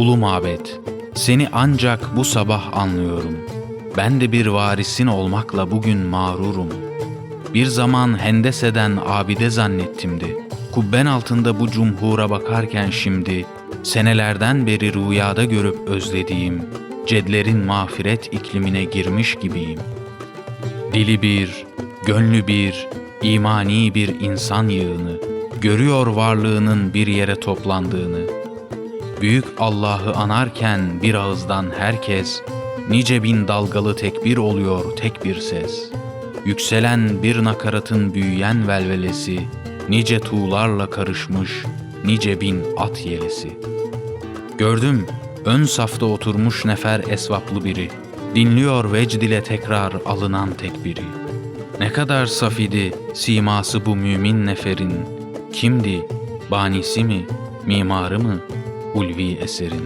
Ulu mabet, seni ancak bu sabah anlıyorum. Ben de bir varisin olmakla bugün mağrurum. Bir zaman Hendese'den abide zannettimdi. Kubben altında bu cumhura bakarken şimdi, senelerden beri rüyada görüp özlediğim, cedlerin mağfiret iklimine girmiş gibiyim. Dili bir, gönlü bir, imani bir insan yığını, görüyor varlığının bir yere toplandığını. Büyük Allah'ı anarken bir ağızdan herkes, nice bin dalgalı tekbir oluyor tek bir ses. Yükselen bir nakaratın büyüyen velvelesi, nice tuğlarla karışmış, nice bin at yelesi. Gördüm, ön safta oturmuş nefer esvaplı biri. Dinliyor vecd ile tekrar alınan tekbiri. Ne kadar saf idi siması bu mümin neferin. Kimdi? Banisi mi? Mimarı mı? Ulvi eserin.